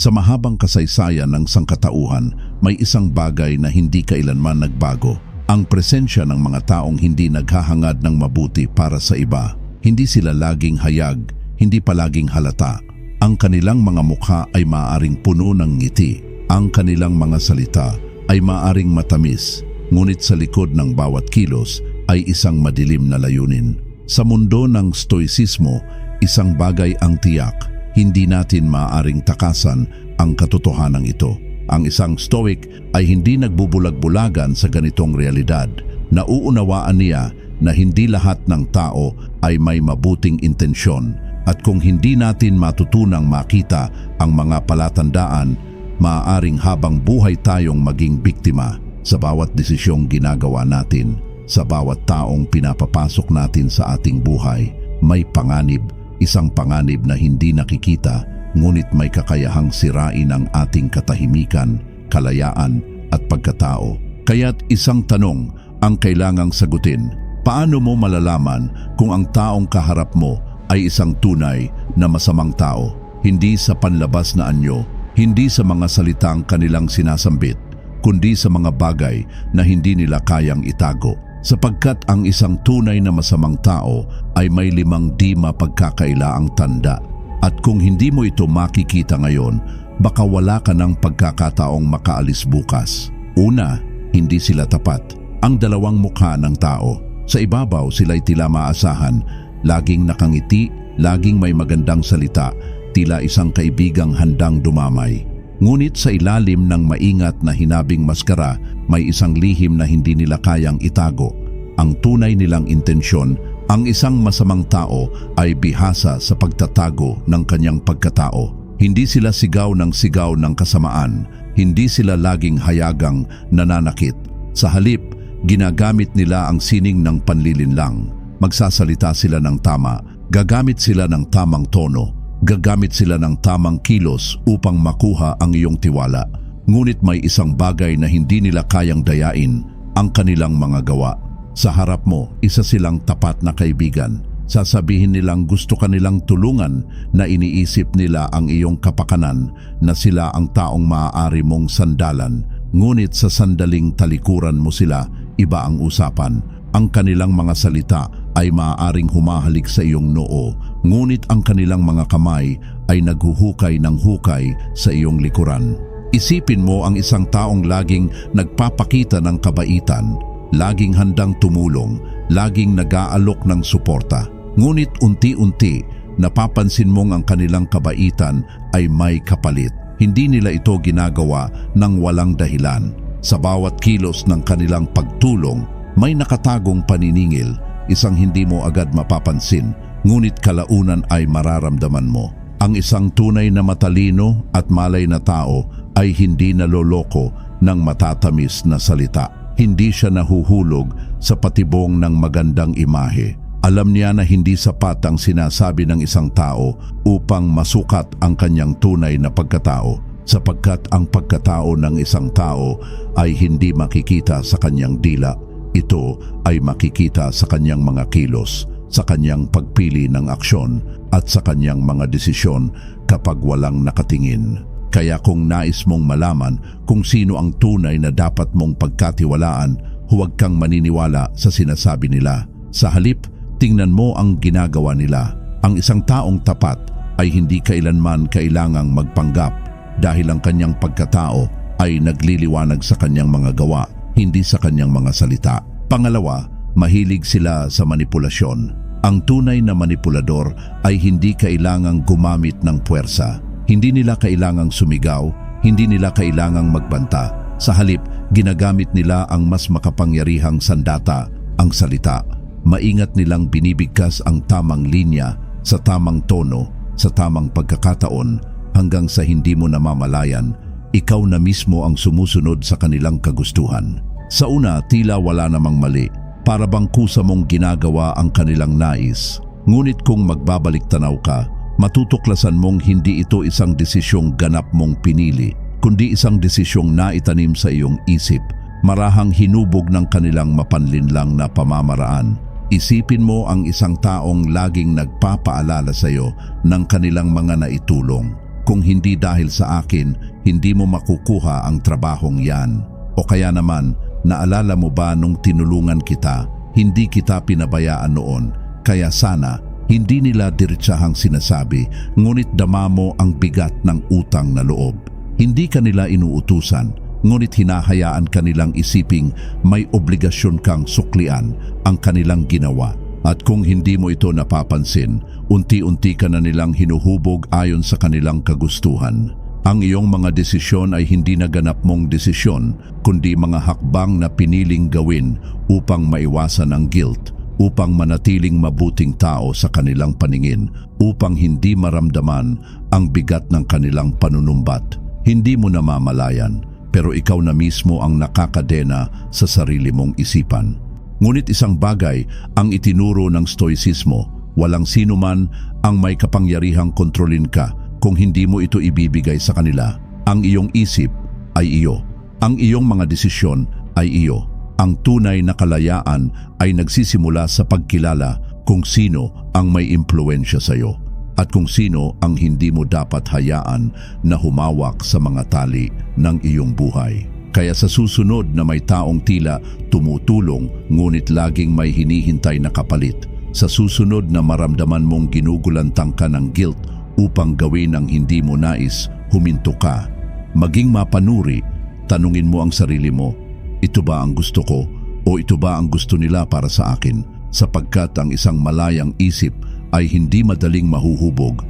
Sa mahabang kasaysayan ng sangkatauhan, may isang bagay na hindi kailanman nagbago. Ang presensya ng mga taong hindi naghahangad ng mabuti para sa iba. Hindi sila laging hayag, hindi palaging halata. Ang kanilang mga mukha ay maaring puno ng ngiti. Ang kanilang mga salita ay maaring matamis, ngunit sa likod ng bawat kilos ay isang madilim na layunin. Sa mundo ng stoicismo, isang bagay ang tiyak, hindi natin maaaring takasan ang katotohanan ito. Ang isang stoic ay hindi nagbubulag-bulagan sa ganitong realidad. Nauunawaan niya na hindi lahat ng tao ay may mabuting intensyon at kung hindi natin matutunang makita ang mga palatandaan, maaaring habang buhay tayong maging biktima sa bawat desisyong ginagawa natin, sa bawat taong pinapapasok natin sa ating buhay, may panganib, isang panganib na hindi nakikita ngunit may kakayahang sirain ang ating katahimikan, kalayaan at pagkatao. Kaya't isang tanong ang kailangang sagutin. Paano mo malalaman kung ang taong kaharap mo ay isang tunay na masamang tao? Hindi sa panlabas na anyo, hindi sa mga salitang kanilang sinasambit, kundi sa mga bagay na hindi nila kayang itago. Sapagkat ang isang tunay na masamang tao ay may limang di mapagkakailaang tanda. At kung hindi mo ito makikita ngayon, baka wala ka ng pagkakataong makaalis bukas. Una, hindi sila tapat. Ang dalawang mukha ng tao. Sa ibabaw sila'y tila maasahan, laging nakangiti, laging may magandang salita, tila isang kaibigang handang dumamay. Ngunit sa ilalim ng maingat na hinabing maskara, may isang lihim na hindi nila kayang itago. Ang tunay nilang intensyon, ang isang masamang tao ay bihasa sa pagtatago ng kanyang pagkatao. Hindi sila sigaw ng sigaw ng kasamaan, hindi sila laging hayagang nananakit. Sa halip, ginagamit nila ang sining ng panlilinlang. Magsasalita sila ng tama, gagamit sila ng tamang tono, gagamit sila ng tamang kilos upang makuha ang iyong tiwala. Ngunit may isang bagay na hindi nila kayang dayain, ang kanilang mga gawa. Sa harap mo, isa silang tapat na kaibigan. Sasabihin nilang gusto ka nilang tulungan na iniisip nila ang iyong kapakanan na sila ang taong maaari mong sandalan. Ngunit sa sandaling talikuran mo sila, iba ang usapan. Ang kanilang mga salita ay maaaring humahalik sa iyong noo, ngunit ang kanilang mga kamay ay naghuhukay ng hukay sa iyong likuran. Isipin mo ang isang taong laging nagpapakita ng kabaitan, laging handang tumulong, laging nag-aalok ng suporta. Ngunit unti-unti, napapansin mong ang kanilang kabaitan ay may kapalit. Hindi nila ito ginagawa ng walang dahilan. Sa bawat kilos ng kanilang pagtulong, may nakatagong paniningil, isang hindi mo agad mapapansin, ngunit kalaunan ay mararamdaman mo. Ang isang tunay na matalino at malay na tao ay hindi naloloko ng matatamis na salita. Hindi siya nahuhulog sa patibong ng magandang imahe. Alam niya na hindi sapat ang sinasabi ng isang tao upang masukat ang kanyang tunay na pagkatao sapagkat ang pagkatao ng isang tao ay hindi makikita sa kanyang dila ito ay makikita sa kanyang mga kilos, sa kanyang pagpili ng aksyon at sa kanyang mga desisyon kapag walang nakatingin. Kaya kung nais mong malaman kung sino ang tunay na dapat mong pagkatiwalaan, huwag kang maniniwala sa sinasabi nila. Sa halip, tingnan mo ang ginagawa nila. Ang isang taong tapat ay hindi kailanman kailangang magpanggap dahil ang kanyang pagkatao ay nagliliwanag sa kanyang mga gawa hindi sa kanyang mga salita. Pangalawa, mahilig sila sa manipulasyon. Ang tunay na manipulador ay hindi kailangang gumamit ng puwersa. Hindi nila kailangang sumigaw, hindi nila kailangang magbanta. Sa halip, ginagamit nila ang mas makapangyarihang sandata, ang salita. Maingat nilang binibigkas ang tamang linya sa tamang tono, sa tamang pagkakataon hanggang sa hindi mo namamalayan, ikaw na mismo ang sumusunod sa kanilang kagustuhan. Sa una, tila wala namang mali. Para bang kusa mong ginagawa ang kanilang nais. Ngunit kung magbabalik tanaw ka, matutuklasan mong hindi ito isang desisyong ganap mong pinili, kundi isang desisyong naitanim sa iyong isip, marahang hinubog ng kanilang mapanlinlang na pamamaraan. Isipin mo ang isang taong laging nagpapaalala sa iyo ng kanilang mga naitulong. kung hindi dahil sa akin, hindi mo makukuha ang trabahong yan. O kaya naman, naalala mo ba nung tinulungan kita, hindi kita pinabayaan noon, kaya sana hindi nila diretsahang sinasabi, ngunit dama mo ang bigat ng utang na loob. Hindi ka nila inuutusan, ngunit hinahayaan kanilang isiping may obligasyon kang suklian ang kanilang ginawa. At kung hindi mo ito napapansin, unti-unti ka na nilang hinuhubog ayon sa kanilang kagustuhan. Ang iyong mga desisyon ay hindi naganap mong desisyon, kundi mga hakbang na piniling gawin upang maiwasan ang guilt, upang manatiling mabuting tao sa kanilang paningin, upang hindi maramdaman ang bigat ng kanilang panunumbat. Hindi mo namamalayan, pero ikaw na mismo ang nakakadena sa sarili mong isipan. Ngunit isang bagay ang itinuro ng stoicismo, walang sino man ang may kapangyarihang kontrolin ka kung hindi mo ito ibibigay sa kanila. Ang iyong isip ay iyo. Ang iyong mga desisyon ay iyo. Ang tunay na kalayaan ay nagsisimula sa pagkilala kung sino ang may impluensya sa iyo at kung sino ang hindi mo dapat hayaan na humawak sa mga tali ng iyong buhay. Kaya sa susunod na may taong tila tumutulong ngunit laging may hinihintay na kapalit, sa susunod na maramdaman mong ginugulantang ka ng guilt upang gawin ang hindi mo nais, huminto ka. Maging mapanuri, tanungin mo ang sarili mo, ito ba ang gusto ko o ito ba ang gusto nila para sa akin? Sapagkat ang isang malayang isip ay hindi madaling mahuhubog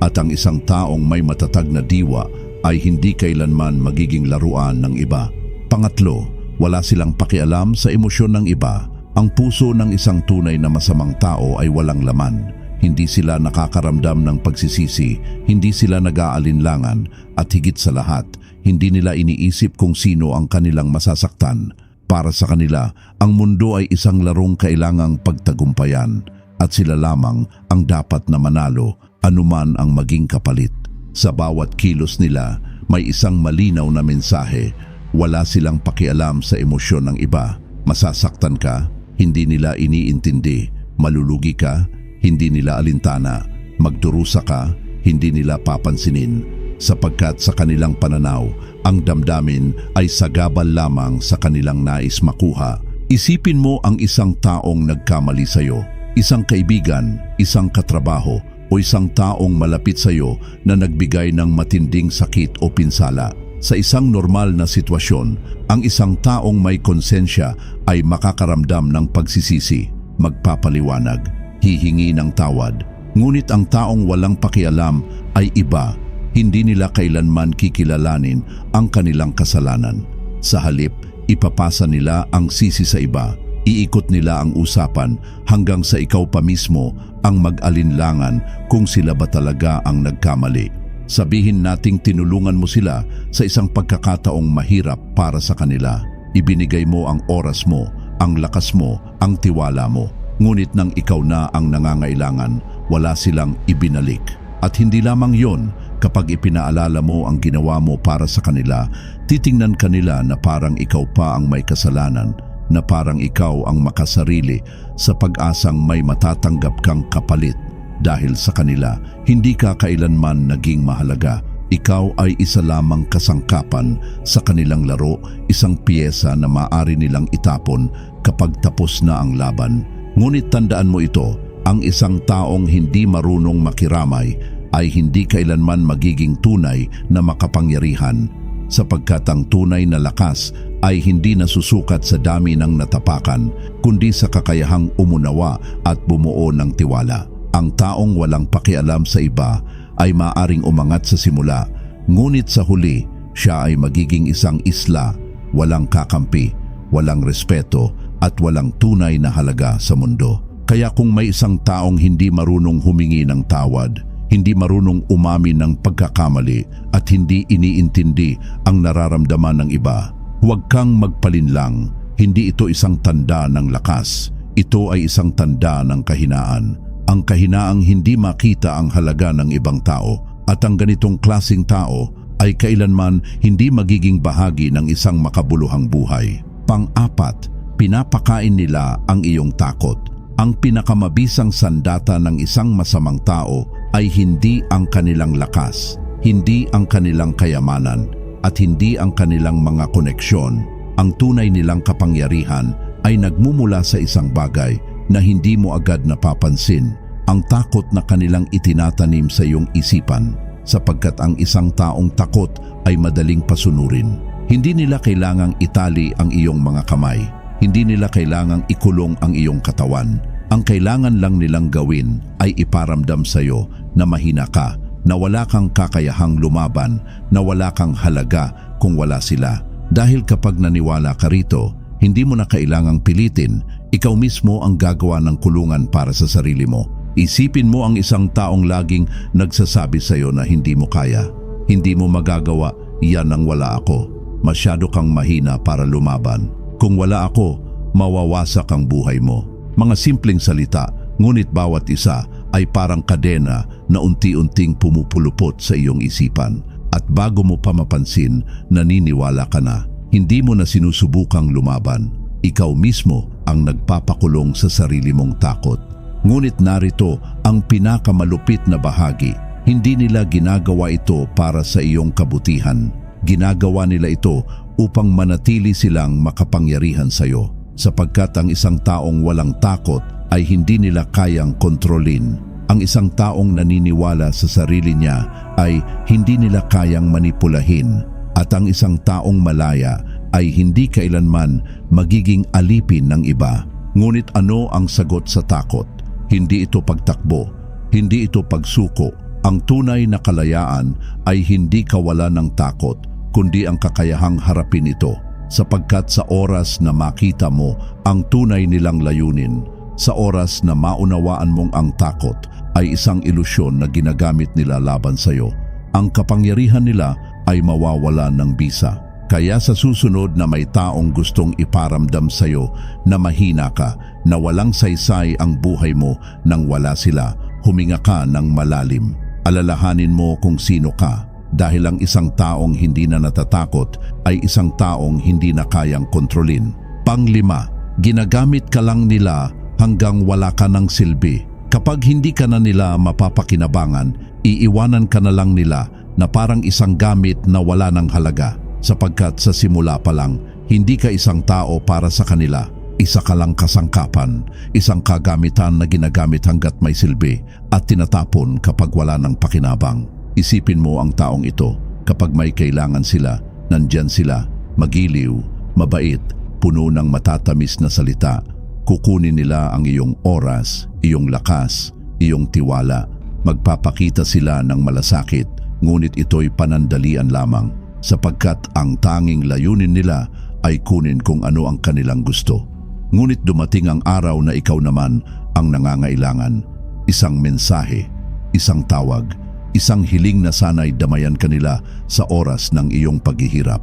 at ang isang taong may matatag na diwa ay hindi kailanman magiging laruan ng iba. Pangatlo, wala silang pakialam sa emosyon ng iba. Ang puso ng isang tunay na masamang tao ay walang laman. Hindi sila nakakaramdam ng pagsisisi, hindi sila nag-aalinlangan at higit sa lahat, hindi nila iniisip kung sino ang kanilang masasaktan. Para sa kanila, ang mundo ay isang larong kailangang pagtagumpayan at sila lamang ang dapat na manalo anuman ang maging kapalit. Sa bawat kilos nila, may isang malinaw na mensahe. Wala silang pakialam sa emosyon ng iba. Masasaktan ka, hindi nila iniintindi. Malulugi ka, hindi nila alintana. Magdurusa ka, hindi nila papansinin. Sapagkat sa kanilang pananaw, ang damdamin ay sagabal lamang sa kanilang nais makuha. Isipin mo ang isang taong nagkamali sa iyo. Isang kaibigan, isang katrabaho, o isang taong malapit sa iyo na nagbigay ng matinding sakit o pinsala. Sa isang normal na sitwasyon, ang isang taong may konsensya ay makakaramdam ng pagsisisi, magpapaliwanag, hihingi ng tawad. Ngunit ang taong walang pakialam ay iba, hindi nila kailanman kikilalanin ang kanilang kasalanan. Sa halip, ipapasa nila ang sisi sa iba Iikot nila ang usapan hanggang sa ikaw pa mismo ang mag-alinlangan kung sila ba talaga ang nagkamali. Sabihin nating tinulungan mo sila sa isang pagkakataong mahirap para sa kanila. Ibinigay mo ang oras mo, ang lakas mo, ang tiwala mo. Ngunit nang ikaw na ang nangangailangan, wala silang ibinalik. At hindi lamang yon, kapag ipinaalala mo ang ginawa mo para sa kanila, titingnan kanila na parang ikaw pa ang may kasalanan na parang ikaw ang makasarili sa pag-asang may matatanggap kang kapalit dahil sa kanila hindi ka kailanman naging mahalaga. Ikaw ay isa lamang kasangkapan sa kanilang laro, isang piyesa na maaari nilang itapon kapag tapos na ang laban. Ngunit tandaan mo ito, ang isang taong hindi marunong makiramay ay hindi kailanman magiging tunay na makapangyarihan sapagkat ang tunay na lakas ay hindi nasusukat sa dami ng natapakan kundi sa kakayahang umunawa at bumuo ng tiwala. Ang taong walang pakialam sa iba ay maaring umangat sa simula, ngunit sa huli siya ay magiging isang isla, walang kakampi, walang respeto at walang tunay na halaga sa mundo. Kaya kung may isang taong hindi marunong humingi ng tawad, hindi marunong umamin ng pagkakamali at hindi iniintindi ang nararamdaman ng iba. Huwag kang magpalinlang, hindi ito isang tanda ng lakas. Ito ay isang tanda ng kahinaan. Ang kahinaang hindi makita ang halaga ng ibang tao at ang ganitong klasing tao ay kailanman hindi magiging bahagi ng isang makabuluhang buhay. Pang-apat, pinapakain nila ang iyong takot. Ang pinakamabisang sandata ng isang masamang tao ay hindi ang kanilang lakas. hindi ang kanilang kayamanan at hindi ang kanilang mga koneksyon. Ang tunay nilang kapangyarihan ay nagmumula sa isang bagay na hindi mo agad napapansin, ang takot na kanilang itinatanim sa iyong isipan sapagkat ang isang taong takot ay madaling pasunurin. Hindi nila kailangang itali ang iyong mga kamay. Hindi nila kailangang ikulong ang iyong katawan. Ang kailangan lang nilang gawin ay iparamdam sa iyo na mahina ka, na wala kang kakayahang lumaban, na wala kang halaga kung wala sila. Dahil kapag naniwala ka rito, hindi mo na kailangang pilitin, ikaw mismo ang gagawa ng kulungan para sa sarili mo. Isipin mo ang isang taong laging nagsasabi sa iyo na hindi mo kaya. Hindi mo magagawa, yan ang wala ako. Masyado kang mahina para lumaban. Kung wala ako, mawawasak ang buhay mo. Mga simpleng salita, ngunit bawat isa ay parang kadena na unti-unting pumupulupot sa iyong isipan. At bago mo pa mapansin, naniniwala ka na. Hindi mo na sinusubukang lumaban. Ikaw mismo ang nagpapakulong sa sarili mong takot. Ngunit narito ang pinakamalupit na bahagi. Hindi nila ginagawa ito para sa iyong kabutihan. Ginagawa nila ito upang manatili silang makapangyarihan sa iyo. Sapagkat ang isang taong walang takot ay hindi nila kayang kontrolin. Ang isang taong naniniwala sa sarili niya ay hindi nila kayang manipulahin. At ang isang taong malaya ay hindi kailanman magiging alipin ng iba. Ngunit ano ang sagot sa takot? Hindi ito pagtakbo, hindi ito pagsuko. Ang tunay na kalayaan ay hindi kawalan ng takot, kundi ang kakayahang harapin ito. Sapagkat sa oras na makita mo ang tunay nilang layunin, sa oras na maunawaan mong ang takot ay isang ilusyon na ginagamit nila laban sa iyo, ang kapangyarihan nila ay mawawala ng bisa. Kaya sa susunod na may taong gustong iparamdam sa iyo na mahina ka, na walang saysay ang buhay mo nang wala sila, huminga ka ng malalim. Alalahanin mo kung sino ka dahil ang isang taong hindi na natatakot ay isang taong hindi na kayang kontrolin. Panglima, ginagamit ka lang nila hanggang wala ka ng silbi. Kapag hindi ka na nila mapapakinabangan, iiwanan ka na lang nila na parang isang gamit na wala ng halaga sapagkat sa simula pa lang, hindi ka isang tao para sa kanila. Isa ka lang kasangkapan, isang kagamitan na ginagamit hanggat may silbi at tinatapon kapag wala ng pakinabang. Isipin mo ang taong ito, kapag may kailangan sila, nandyan sila, magiliw, mabait, puno ng matatamis na salita. Kukunin nila ang iyong oras, iyong lakas, iyong tiwala. Magpapakita sila ng malasakit, ngunit ito'y panandalian lamang sapagkat ang tanging layunin nila ay kunin kung ano ang kanilang gusto. Ngunit dumating ang araw na ikaw naman ang nangangailangan. Isang mensahe, isang tawag, isang hiling na sana'y damayan kanila sa oras ng iyong paghihirap.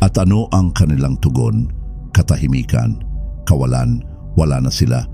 At ano ang kanilang tugon? Katahimikan, kawalan, wala na sila.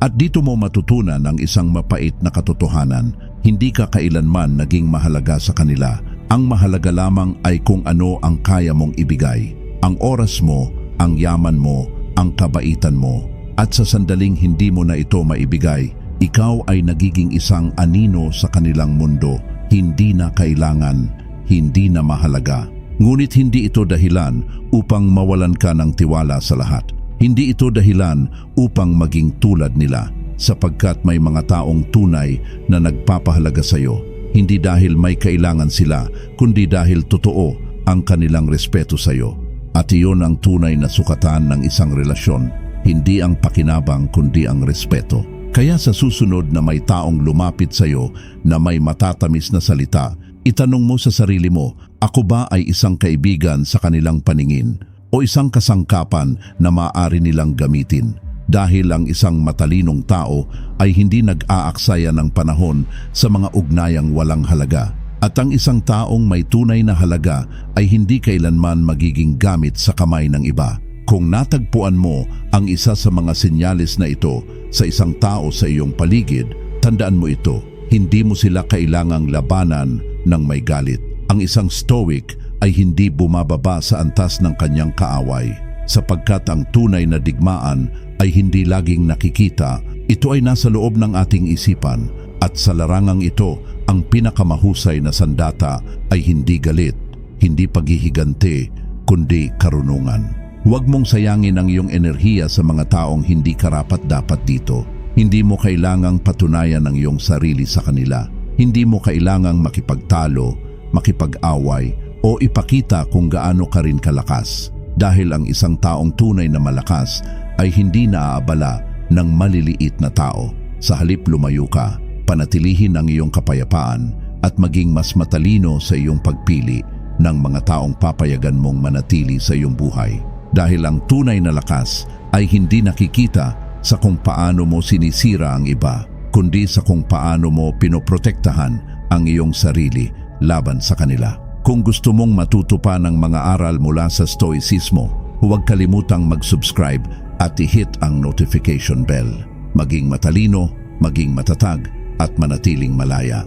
At dito mo matutunan ang isang mapait na katotohanan, hindi ka kailanman naging mahalaga sa kanila. Ang mahalaga lamang ay kung ano ang kaya mong ibigay. Ang oras mo, ang yaman mo, ang kabaitan mo. At sa sandaling hindi mo na ito maibigay, ikaw ay nagiging isang anino sa kanilang mundo, hindi na kailangan, hindi na mahalaga. Ngunit hindi ito dahilan upang mawalan ka ng tiwala sa lahat. Hindi ito dahilan upang maging tulad nila sapagkat may mga taong tunay na nagpapahalaga sa iyo. Hindi dahil may kailangan sila, kundi dahil totoo ang kanilang respeto sa iyo. At iyon ang tunay na sukatan ng isang relasyon, hindi ang pakinabang kundi ang respeto. Kaya sa susunod na may taong lumapit sa iyo na may matatamis na salita, itanong mo sa sarili mo, ako ba ay isang kaibigan sa kanilang paningin o isang kasangkapan na maaari nilang gamitin? Dahil ang isang matalinong tao ay hindi nag-aaksaya ng panahon sa mga ugnayang walang halaga at ang isang taong may tunay na halaga ay hindi kailanman magiging gamit sa kamay ng iba. Kung natagpuan mo ang isa sa mga sinyalis na ito sa isang tao sa iyong paligid, tandaan mo ito, hindi mo sila kailangang labanan ng may galit. Ang isang stoic ay hindi bumababa sa antas ng kanyang kaaway sapagkat ang tunay na digmaan ay hindi laging nakikita. Ito ay nasa loob ng ating isipan At sa larangang ito, ang pinakamahusay na sandata ay hindi galit, hindi paghihigante, kundi karunungan. Huwag mong sayangin ang iyong enerhiya sa mga taong hindi karapat dapat dito. Hindi mo kailangang patunayan ang iyong sarili sa kanila. Hindi mo kailangang makipagtalo, makipag-away, o ipakita kung gaano ka rin kalakas. Dahil ang isang taong tunay na malakas ay hindi naaabala ng maliliit na tao. Sa halip lumayo ka, panatilihin ang iyong kapayapaan at maging mas matalino sa iyong pagpili ng mga taong papayagan mong manatili sa iyong buhay. Dahil ang tunay na lakas ay hindi nakikita sa kung paano mo sinisira ang iba, kundi sa kung paano mo pinoprotektahan ang iyong sarili laban sa kanila. Kung gusto mong matuto pa ng mga aral mula sa Stoicismo, huwag kalimutang mag-subscribe at i-hit ang notification bell. Maging matalino, maging matatag at manatiling malaya.